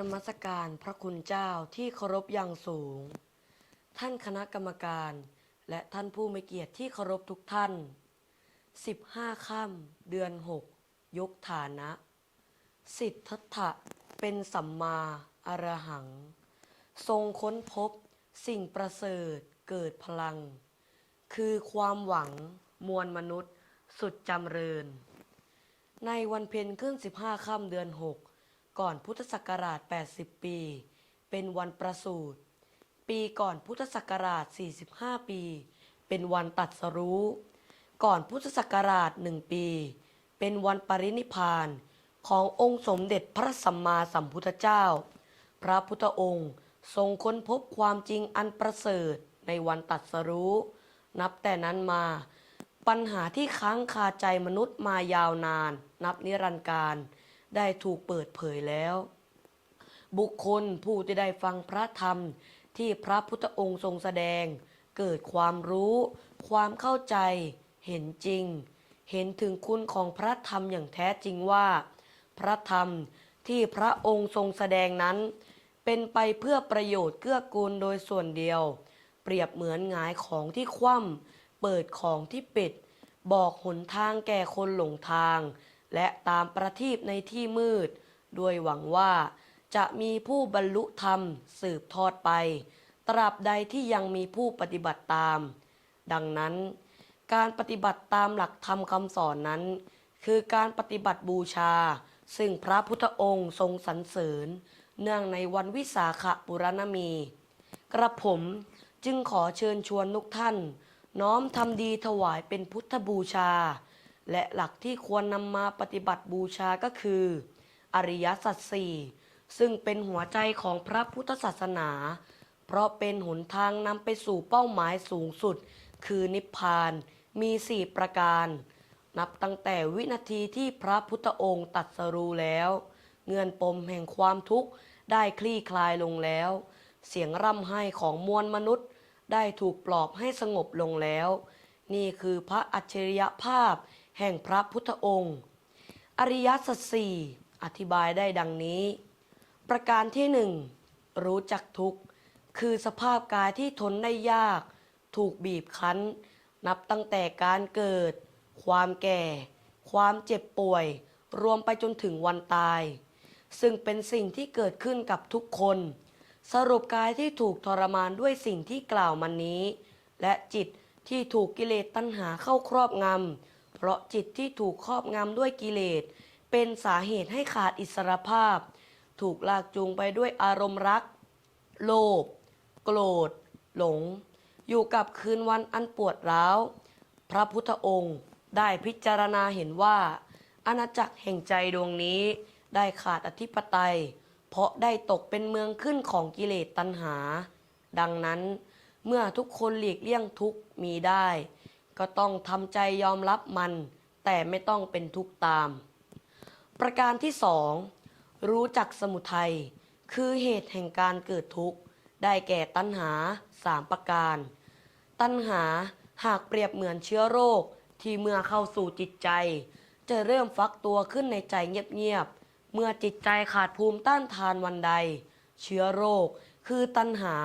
นมัสการพระคุณเจ้าที่เคารพอย่างสูง ท่านคณะกรรมการ และท่านผู้มีเกียรติที่เคารพทุกท่าน 15 ค่ำเดือน 6 ยกฐานะ สิทธัตถะเป็นสัมมาอรหัง ทรงค้นพบสิ่งประเสริฐเกิดพลัง คือความหวังมวลมนุษย์สุดจำเริญ ในวันเพ็ญขึ้น 15 ค่ำเดือน 6 ก่อนพุทธศักราช 80 ปี เป็นวันประสูติ ปีก่อนพุทธศักราช 45 ปี เป็นวันตัดสรู้ ก่อนพุทธศักราช1ปี เป็นวันปรินิพพานขององค์สมเด็จพระสัมมาสัมพุทธเจ้า พระพุทธองค์ทรงค้นพบความจริงอันประเสริฐในวันตัดสรู้ นับแต่นั้นมา ปัญหาที่ค้างคาใจมนุษย์มายาวนาน นับนิรันดร์การ ได้ถูกเปิดเผยแล้ว บุคคลผู้ที่ได้ฟังพระธรรมที่พระพุทธองค์ทรงแสดง เกิดความรู้ ความเข้าใจ เห็นจริง เห็นถึงคุณของพระธรรมอย่างแท้จริงว่า พระธรรมที่พระองค์ทรงแสดงนั้น เป็นไปเพื่อประโยชน์เกื้อกูลโดยส่วนเดียว เปรียบเหมือนหงายของที่คว่ำเปิดของที่ปิด บอกหนทางแก่คนหลงทาง และตามประทีปในที่มืด ด้วยหวังว่าจะมีผู้บรรลุธรรมสืบทอดไป ตราบใดที่ยังมีผู้ปฏิบัติตาม ดังนั้น การปฏิบัติตามหลักธรรมคำสอนนั้น คือการปฏิบัติบูชา ซึ่งพระพุทธองค์ทรงสรรเสริญ เนื่องในวันวิสาขบุรณมี กระผมจึงขอเชิญชวนทุกท่าน น้อมทำดีถวายเป็นพุทธบูชา และหลักที่ควรนำมาปฏิบัติบูชาก็คือ อริยสัจสี่ซึ่งเป็นหัวใจของพระพุทธศาสนา เพราะเป็นหนทางนำไปสู่เป้าหมายสูงสุด คือนิพพานมีสี่ประการ นับตั้งแต่วินาทีที่พระพุทธองค์ตัดสรู้แล้ว เงื่อนปมแห่งความทุกข์ได้คลี่คลายลงแล้ว เสียงร่ำไห้ของมวลมนุษย์ ได้ถูกปลอบให้สงบลงแล้ว นี่คือพระอัจฉริยภาพ แห่งพระพุทธองค์ อริยสัจสี่อธิบายได้ดังนี้ ประการที่หนึ่งรู้จักทุกข์ คือสภาพกายที่ทนได้ยาก ถูกบีบคั้น นับตั้งแต่การเกิด ความแก่ ความเจ็บป่วย รวมไปจนถึงวันตาย ซึ่งเป็นสิ่งที่เกิดขึ้นกับทุกคน สรุปกายที่ถูกทรมานด้วยสิ่งที่กล่าวมานี้ และจิตที่ถูกกิเลสตัณหาเข้าครอบงำ เพราะจิตที่ถูกครอบงำด้วยกิเลส เป็นสาเหตุให้ขาดอิสรภาพ ถูกลากจูงไปด้วยอารมณ์รัก โลภโกรธ หลง อยู่กับคืนวันอันปวดร้าว พระพุทธองค์ได้พิจารณาเห็นว่า อาณาจักรแห่งใจดวงนี้ได้ขาดอธิปไตย เพราะได้ตกเป็นเมืองขึ้นของกิเลสตัณหา ดังนั้นเมื่อทุกคนหลีกเลี่ยงทุกมีได้ ก็ต้องทำใจยอมรับมัน แต่ไม่ต้องเป็นทุกข์ตาม ประการที่สองรู้จักสมุทัยคือเหตุแห่งการเกิดทุกข์ ได้แก่ตัณหาสามประการ ตัณหาหากเปรียบเหมือนเชื้อโรคที่เมื่อเข้าสู่จิตใจ จะเริ่มฟักตัวขึ้นในใจเงียบๆเมื่อจิตใจขาดภูมิต้านทานวันใด เชื้อโรคคือตัณหา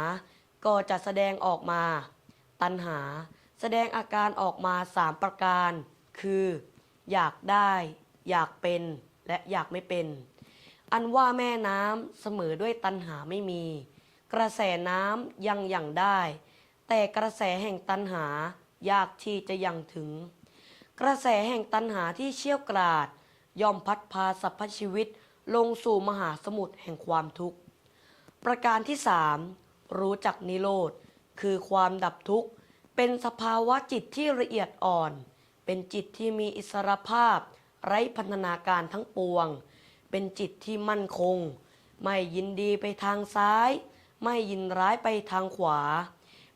ก็จะแสดงออกมา ตัณหา แสดงอาการออกมาสามประการ คือ อยากได้ อยากเป็น และอยากไม่เป็น อันว่าแม่น้ำเสมอด้วยตัณหาไม่มี กระแสน้ำยังย่งได้ แต่กระแสแห่งตัณหายากที่จะยังถึง กระแสแห่งตัณหาที่เชี่ยวกราด ยอมพัดพาสรรพชีวิตลงสู่มหาสมุทรแห่งความทุกข์ ประการที่สามรู้จักนิโรธ คือความดับทุกข์ เป็นสภาวะจิตที่ละเอียดอ่อน เป็นจิตที่มีอิสรภาพ ไร้พันธนาการทั้งปวง เป็นจิตที่มั่นคง ไม่ยินดีไปทางซ้าย ไม่ยินร้ายไปทางขวา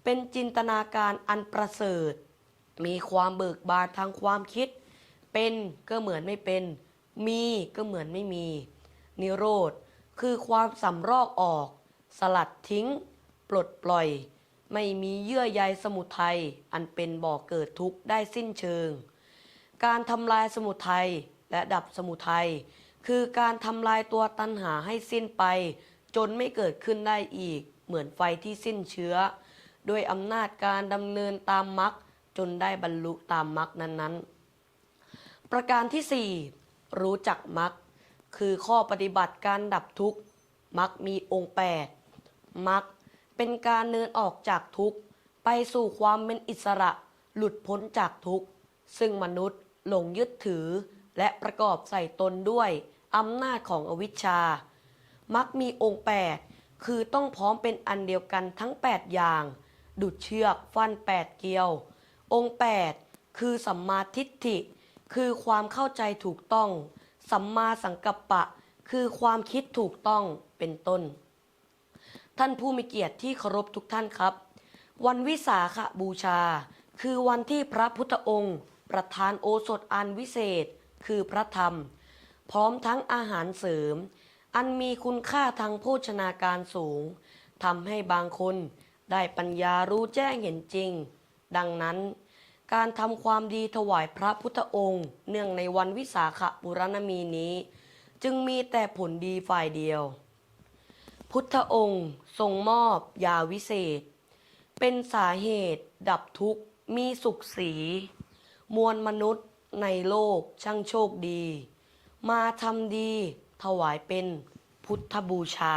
เป็นจินตนาการอันประเสริฐ มีความเบิกบานทางความคิด เป็นก็เหมือนไม่เป็น มีก็เหมือนไม่มี นิโรธคือความสำรอกออก สลัดทิ้ง ปลดปล่อย ไม่มีเยื่อใยสมุทัยอันเป็นบ่อเกิดทุกข์ได้สิ้นเชิง การทำลายสมุทัยและดับสมุทัยคือการทำลายตัวตัณหาให้สิ้นไป จนไม่เกิดขึ้นได้อีก เหมือนไฟที่สิ้นเชื้อ โดยอำนาจการดำเนินตามมรรคจนได้บรรลุตามมรรคนั้นๆ ประการที่ 4 รู้จักมรรคคือข้อปฏิบัติการดับทุกข์มรรคมีองค์ 8มรรค เป็นการเนินออกจากทุกข์ ไปสู่ความเป็นอิสระ หลุดพ้นจากทุกข์ ซึ่งมนุษย์หลงยึดถือ และประกอบใส่ตนด้วยอำนาจของอวิชชา มักมีองค์ 8 คือต้องพร้อมเป็นอันเดียวกันทั้ง 8 อย่าง ดุดเชือกฟัน 8 เกลียว องค์ 8 คือสัมมาทิฏฐิ คือความเข้าใจถูกต้อง สัมมาสังกัปปะ คือความคิดถูกต้องเป็นต้น ท่านผู้มีเกียรติที่เคารพทุกท่านครับ วันวิสาขบูชา คือวันที่พระพุทธองค์ ประทานโอสถอันวิเศษ คือพระธรรม พร้อมทั้งอาหารเสริม อันมีคุณค่าทางโภชนาการสูงทำให้บางคนได้ปัญญารู้แจ้งเห็นจริง ดังนั้น การทำความดีถวายพระพุทธองค์ เนื่องในวันวิสาขบุรณมีนี้ จึงมีแต่ผลดีฝ่ายเดียว พุทธองค์ ทรงมอบยาวิเศษ เป็นสาเหตุ ดับทุกข์ มีสุขสี มวลมนุษย์ในโลกช่างโชคดี มาทำดี ถวายเป็นพุทธบูชา